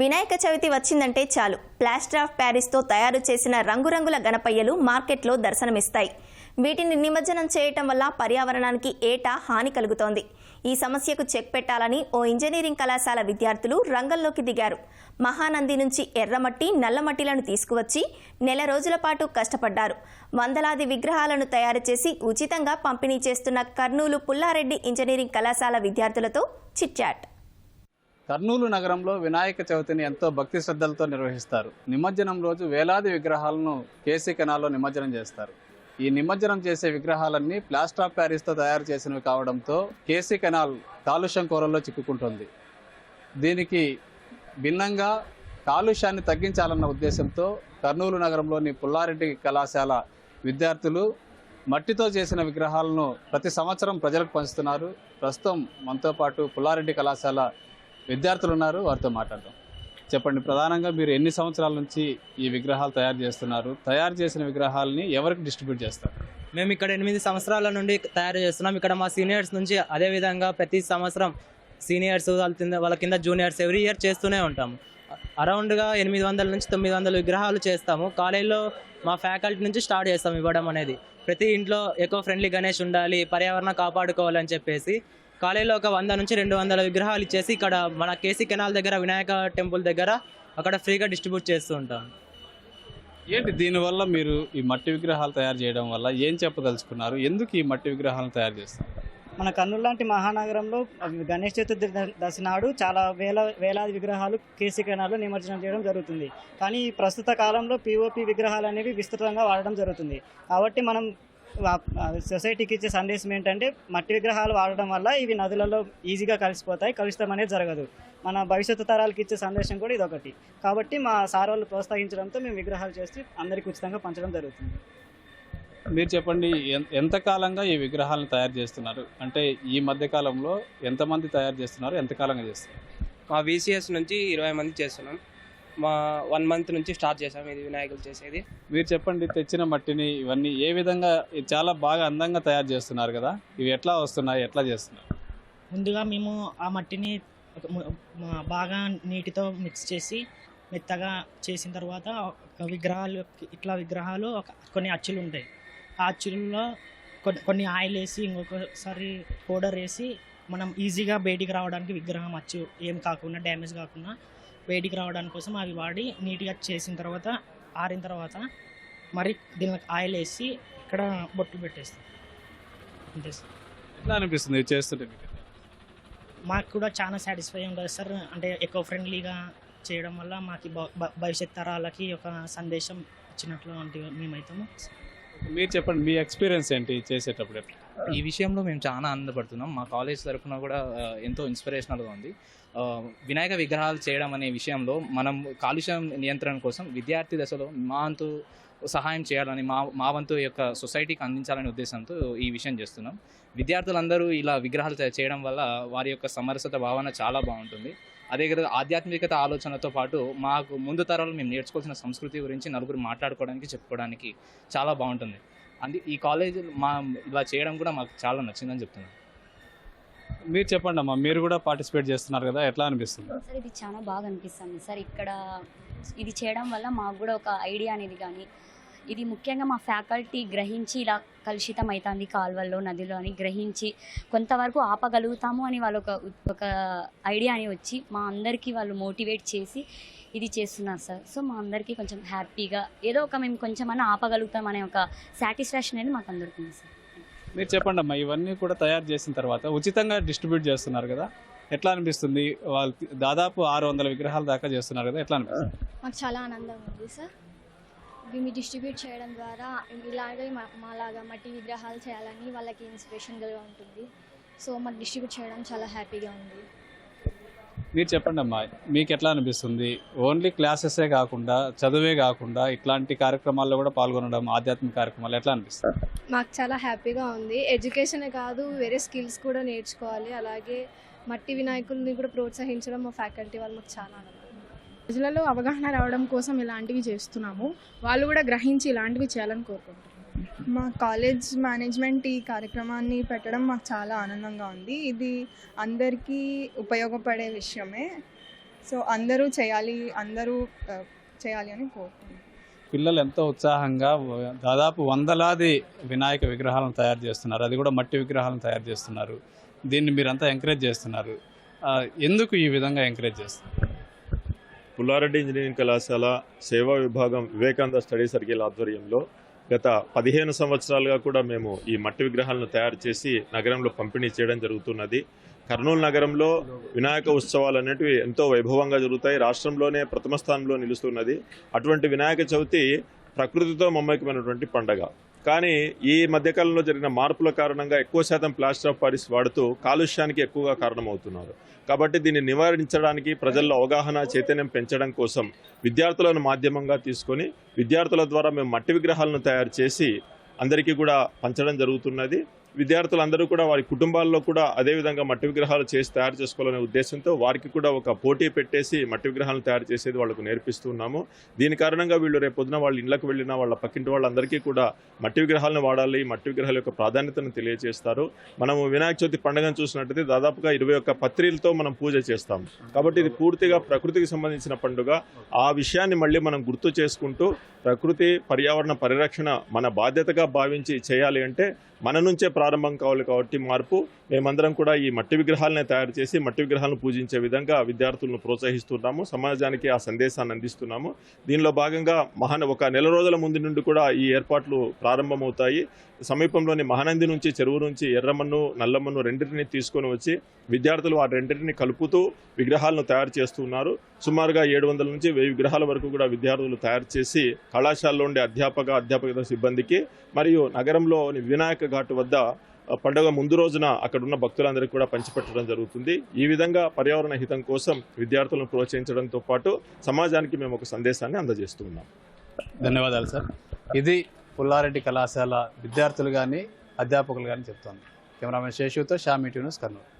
వినాయక చవితి వచ్చిందంటే చాలు. Plaster of ప్యారిస్తో తయారు చేసిన రంగురంగుల గణపయ్యలు మార్కెట్లో దర్శనమిస్తాయి. వీటిని నిమజ్జనం చేయటం వల్ల పర్యావరణానికి ఏటా హాని కలుగుతోంది. ఈ సమస్యకు చెక్ పెట్టాలని ఓ ఇంజనీరింగ్ కళాశాల విద్యార్థులు రంగంలోకి దిగారు. మహానంది నుంచి ఎర్రమట్టి నల్లమట్టిలను తీసుకువచ్చి నెల రోజుల పాటు కష్టపడ్డారు. వందలాది విగ్రహాలను తయారు చేసి ఉచితంగా పంపిణీ చేస్తున్న కర్నూలు పుల్లారెడ్డి ఇంజనీరింగ్ కళాశాల విద్యార్థులతో చిట్చాట్ కర్నూలు నగరంలో వినాయక చవితిని ఎంతో భక్తి శ్రద్ధలతో నిర్వహిస్తారు. నిమజ్జనం రోజు వేలాది విగ్రహాలను కేసీ కెనాల్లో నిమజ్జనం చేస్తారు. ఈ నిమజ్జనం చేసే విగ్రహాలన్నీ ప్లాస్టర్ ఆఫ్ ప్యారిస్తో తయారు చేసినవి కావడంతో కేసీ కెనాల్ కాలుష్యం కూరల్లో చిక్కుకుంటుంది. దీనికి భిన్నంగా కాలుష్యాన్ని తగ్గించాలన్న ఉద్దేశంతో కర్నూలు నగరంలోని పుల్లారెడ్డి కళాశాల విద్యార్థులు మట్టితో చేసిన విగ్రహాలను ప్రతి సంవత్సరం ప్రజలకు పంచుతున్నారు. ప్రస్తుతం మనతో పాటు పుల్లారెడ్డి కళాశాల విద్యార్థులు ఉన్నారు వారితో మాట్లాడదాం. చెప్పండి ప్రధానంగా మీరు ఎన్ని సంవత్సరాల నుంచి ఈ విగ్రహాలు తయారు చేస్తున్నారు? తయారు చేసిన విగ్రహాలని ఎవరికి డిస్ట్రిబ్యూట్ చేస్తారు? మేము ఇక్కడ ఎనిమిది సంవత్సరాల నుండి తయారు చేస్తున్నాం. ఇక్కడ మా సీనియర్స్ నుంచి అదే విధంగా ప్రతి సంవత్సరం సీనియర్స్ వాళ్ళ కింద వాళ్ళ కింద జూనియర్స్ ఎవ్రీ ఇయర్ చేస్తూనే ఉంటాము. అరౌండ్గా ఎనిమిది వందల నుంచి తొమ్మిది వందల విగ్రహాలు చేస్తాము. కాలేజీలో మా ఫ్యాకల్టీ నుంచి స్టార్ట్ చేస్తాం ఇవ్వడం అనేది. ప్రతి ఇంట్లో ఎకో ఫ్రెండ్లీ గణేష్ ఉండాలి పర్యావరణం కాపాడుకోవాలని చెప్పేసి కాలేజీలో ఒక వంద నుంచి రెండు వందల విగ్రహాలు ఇచ్చేసి ఇక్కడ మన కేసీ కెనాల్ దగ్గర వినాయక టెంపుల్ దగ్గర అక్కడ ఫ్రీగా డిస్ట్రిబ్యూట్ చేస్తూ ఉంటాం. ఏంటి దీనివల్ల మీరు ఈ మట్టి విగ్రహాలు తయారు చేయడం వల్ల ఏం చెప్పదలుచుకున్నారు? ఎందుకు ఈ మట్టి విగ్రహాలను తయారు చేస్తారు? మన కర్నూలు లాంటి మహానగరంలో గణేష్ చతుర్థి దశ నాడు చాలా వేల వేలాది విగ్రహాలు కేసీ కెనాల్లో నిమజ్జనం చేయడం జరుగుతుంది. కానీ ఈ ప్రస్తుత కాలంలో పిఓపి విగ్రహాలు అనేవి విస్తృతంగా వాడడం జరుగుతుంది. కాబట్టి మనం సొసైటీకి ఇచ్చే సందేశం ఏంటంటే మట్టి విగ్రహాలు వాడడం వల్ల ఇవి నదులలో ఈజీగా కలిసిపోతాయి కలుషితం అనేది జరగదు. మన భవిష్యత్తు తరాలకి ఇచ్చే సందేశం కూడా ఇది ఒకటి కాబట్టి మా సార్ వాళ్ళు ప్రోత్సహించడంతో మేము విగ్రహాలు చేసి అందరికీ ఉచితంగా పంచడం జరుగుతుంది. మీరు చెప్పండి ఎన్- ఎంత కాలంగా ఈ విగ్రహాలను తయారు చేస్తున్నారు? అంటే ఈ మధ్య కాలంలో ఎంతమంది తయారు చేస్తున్నారు? ఎంత కాలంగా చేస్తున్నారు? మా వీసీఎస్ నుంచి ఇరవై మంది చేస్తున్నాం. మా వన్ మంత్ నుంచి స్టార్ట్ చేసాం ఇది వినాయకులు చేసేది. మీరు చెప్పండి తెచ్చిన మట్టిని ఇవన్నీ ఏ విధంగా ఇది చాలా బాగా అందంగా తయారు చేస్తున్నారు కదా? ఇవి ఎట్లా వస్తున్నాయి ఎట్లా చేస్తున్నారు? ముందుగా మేము ఆ మట్టిని బాగా నీటితో మిక్స్ చేసి మెత్తగా చేసిన తర్వాత ఒక విగ్రహాలు ఇట్లా విగ్రహాలు ఒక కొన్ని అచ్చులు ఉంటాయి. ఆ అచ్చులలో కొన్ని కొన్ని ఆయిల్ వేసి ఇంకొకసారి పౌడర్ వేసి మనం ఈజీగా బయటికి రావడానికి విగ్రహం అచ్చు ఏం కాకుండా డ్యామేజ్ కాకుండా బయటికి రావడానికి కోసం అవి వాడి నీట్గా చేసిన తర్వాత ఆరిన తర్వాత మరి దీనికి ఆయిల్ వేసి ఇక్కడ బొట్లు పెట్టేస్తాం. అంతే సార్. ఎట్లా అనిపిస్తుంది ఇది చేస్తుంటే మీకు? మాకు కూడా చాలా సాటిస్ఫై ఉంటుంది సార్. అంటే ఎకో ఫ్రెండ్లీగా చేయడం వల్ల మాకు భ- భవిష్యత్ తరాలకి ఒక సందేశం ఇచ్చినట్లు వంటి మేమైతాము. మీరు చెప్పండి మీ ఎక్స్పీరియన్స్ ఏంటి చేసేటప్పుడు ఎట్లా? ఈ విషయంలో మేము చాలా ఆనందపడుతున్నాం. మా కాలేజ్ తరఫున కూడా ఎంతో ఇన్స్పిరేషనల్గా ఉంది. వినాయక విగ్రహాలు చేయడం అనే విషయంలో మనం కాలుష్యం నియంత్రణ కోసం విద్యార్థి దశలో మా వంతు సహాయం చేయాలని మా మా వంతు యొక్క సొసైటీకి అందించాలనే ఉద్దేశంతో ఈ విషయం చేస్తున్నాం. విద్యార్థులందరూ ఇలా విగ్రహాలు చేయడం వల్ల వారి యొక్క సమరసత భావన చాలా బాగుంటుంది. అదే విధంగా ఆధ్యాత్మికత ఆలోచనతో పాటు మాకు ముందు తరాలు మేము నేర్చుకోవాల్సిన సంస్కృతి గురించి నలుగురు మాట్లాడుకోవడానికి చెప్పుకోవడానికి చాలా బాగుంటుంది. అందు ఈ కాలేజ్ మా ఇలా చేయడం కూడా మాకు చాలా నచ్చిందని చెప్తున్నాను మీరు చెప్పండి అమ్మా మీరు కూడా పార్టిసిపేట్ చేస్తున్నారు కదా ఎట్లా అనిపిస్తుంది? సార్ ఇది చాలా బాగా అనిపిస్తుంది సార్. ఇక్కడ ఇది చేయడం వల్ల మాకు కూడా ఒక ఐడియా అనేది కానీ ఇది ముఖ్యంగా మా ఫ్యాకల్టీ గ్రహించి ఇలా కలుషితం అవుతుంది కాలువల్లో నదిలో అని గ్రహించి కొంతవరకు ఆపగలుగుతాము అని వాళ్ళు ఒక ఒక ఐడియా అని వచ్చి మా అందరికీ వాళ్ళు మోటివేట్ చేసి ఇది చేస్తున్నారు సార్. సో మా అందరికీ కొంచెం హ్యాపీగా ఏదో ఒక మేము కొంచెమన్నా ఆపగలుగుతాం అనే ఒక సాటిస్ఫాక్షన్ అనేది మాకు అందరికీ సార్. మీరు చెప్పండి అమ్మా ఇవన్నీ కూడా తయారు చేసిన తర్వాత ఉచితంగా డిస్ట్రిబ్యూట్ చేస్తున్నారు కదా ఎట్లా అనిపిస్తుంది? వాళ్ళు దాదాపు ఆరు వందల విగ్రహాల దాకా చేస్తున్నారు కదా ఎట్లా అనిపిస్తుంది? మాకు చాలా ఆనందంగా ఉంది సార్. దీన్ని డిస్ట్రిబ్యూట్ చేయడం ద్వారా ఇలాగే మా మాలాగా మట్టి విగ్రహాలు చేయాలని వాళ్ళకి ఇన్స్పిరేషన్గా ఉంటుంది. సో మాకు డిస్ట్రిబ్యూట్ చేయడం చాలా హ్యాపీగా ఉంది. మీరు చెప్పండి అమ్మా మీకు ఎట్లా అనిపిస్తుంది? ఓన్లీ క్లాసెసే కాకుండా చదువే కాకుండా ఇట్లాంటి కార్యక్రమాల్లో కూడా పాల్గొనడం ఆధ్యాత్మిక కార్యక్రమాలు ఎట్లా అనిపిస్తుంది మాకు చాలా హ్యాపీగా ఉంది. ఎడ్యుకేషనే కాదు వేరే స్కిల్స్ కూడా నేర్చుకోవాలి. అలాగే మట్టి వినాయకుల్ని కూడా ప్రోత్సహించడం మా ఫ్యాకల్టీ వాళ్ళు మాకు చాలా ప్రజలలో అవగాహన రావడం కోసం ఇలాంటివి చేస్తున్నాము. వాళ్ళు కూడా గ్రహించి ఇలాంటివి చేయాలని కోరుకుంటున్నాం మా కాలేజ్ మేనేజ్మెంట్ ఈ కార్యక్రమాన్ని పెట్టడం మాకు చాలా ఆనందంగా ఉంది. ఇది అందరికీ ఉపయోగపడే విషయమే. సో అందరూ చేయాలి అందరూ చేయాలి అని కోరుకుంటున్నాను పిల్లలు ఎంతో ఉత్సాహంగా దాదాపు వందలాది వినాయక విగ్రహాలను తయారు చేస్తున్నారు. అది కూడా మట్టి విగ్రహాలను తయారు చేస్తున్నారు. దీన్ని మీరంతా ఎంకరేజ్ చేస్తున్నారు. ఎందుకు ఈ విధంగా ఎంకరేజ్ చేస్తున్నారు? పుల్లారెడ్డి ఇంజనీరింగ్ కళాశాల సేవా విభాగం వివేకానంద స్టడీ సర్కిల్ ఆధ్వర్యంలో గత పదిహేను సంవత్సరాలుగా కూడా మేము ఈ మట్టి విగ్రహాలను తయారు చేసి నగరంలో పంపిణీ చేయడం జరుగుతున్నది. కర్నూలు నగరంలో వినాయక ఉత్సవాలు అనేటివి ఎంతో వైభవంగా జరుగుతాయి. రాష్ట్రంలోనే ప్రథమ స్థానంలో నిలుస్తున్నది. అటువంటి వినాయక చవితి ప్రకృతితో మమ్మకమైనటువంటి పండగ. కానీ ఈ మధ్యకాలంలో జరిగిన మార్పుల కారణంగా ఎక్కువ శాతం ప్లాస్టర్ ఆఫ్ పారిస్ వాడుతూ కాలుష్యానికి ఎక్కువగా కారణమవుతున్నారు. కాబట్టి దీన్ని నివారించడానికి ప్రజల్లో అవగాహన చైతన్యం పెంచడం కోసం విద్యార్థులను మాధ్యమంగా తీసుకొని విద్యార్థుల ద్వారా మేము మట్టి విగ్రహాలను తయారు చేసి అందరికీ కూడా పంచడం జరుగుతున్నది. విద్యార్థులందరూ కూడా వారి కుటుంబాల్లో కూడా అదే విధంగా మట్టి విగ్రహాలు చేసి తయారు చేసుకోవాలనే ఉద్దేశంతో వారికి కూడా ఒక పోటీ పెట్టేసి మట్టి విగ్రహాలను తయారు చేసేది వాళ్ళకు నేర్పిస్తున్నాము దీని కారణంగా వీళ్ళు రేపు పొద్దున వాళ్ళ ఇళ్ళకు వెళ్ళిన వాళ్ళ పక్కింటి వాళ్ళందరికీ కూడా మట్టి విగ్రహాలను వాడాలి మట్టి విగ్రహాల యొక్క ప్రాధాన్యతను తెలియజేస్తారు. మనము వినాయక చవితి పండుగను చూసినట్టయితే దాదాపుగా ఇరవై ఒక్క పత్రిలతో మనం పూజ చేస్తాం. కాబట్టి ఇది పూర్తిగా ప్రకృతికి సంబంధించిన పండుగ. ఆ విషయాన్ని మళ్ళీ మనం గుర్తు చేసుకుంటూ ప్రకృతి పర్యావరణ పరిరక్షణ మన బాధ్యతగా భావించి చేయాలి అంటే మన నుంచే ప్రారంభం కావాలి కాబట్టి మార్పు. మేమందరం కూడా ఈ మట్టి విగ్రహాలనే తయారు చేసి మట్టి విగ్రహాలను పూజించే విధంగా విద్యార్థులను ప్రోత్సహిస్తున్నాము. సమాజానికి ఆ సందేశాన్ని అందిస్తున్నాము. దీనిలో భాగంగా మహాన ఒక నెల రోజుల ముందు నుండి కూడా ఈ ఏర్పాట్లు ప్రారంభమవుతాయి. సమీపంలోని మహానంది నుంచి చెరువు నుంచి ఎర్రమన్ను నల్లమన్ను రెండింటిని తీసుకొని వచ్చి విద్యార్థులు ఆ రెండింటిని కలుపుతూ విగ్రహాలను తయారు చేస్తున్నారు. సుమారుగా ఏడు వందల నుంచి వెయ్యి విగ్రహాల వరకు కూడా విద్యార్థులు తయారు చేసి కళాశాలలో ఉండే అధ్యాపక అధ్యాపక సిబ్బందికి మరియు నగరంలోని వినాయక ఘాట్ వద్ద పండుగ ముందు రోజున అక్కడ ఉన్న భక్తులందరికీ కూడా పంచిపెట్టడం జరుగుతుంది. ఈ విధంగా పర్యావరణ హితం కోసం విద్యార్థులను ప్రోత్సహించడంతో పాటు సమాజానికి మేము ఒక సందేశాన్ని అందజేస్తూ ఉన్నాం. ధన్యవాదాలు సార్. ఇది పుల్లారెడ్డి కళాశాల విద్యార్థులు కానీ అధ్యాపకులు కానీ చెప్తాను కెమెరామెన్ శేషుతో షా న్యూస్ కర్నూలు.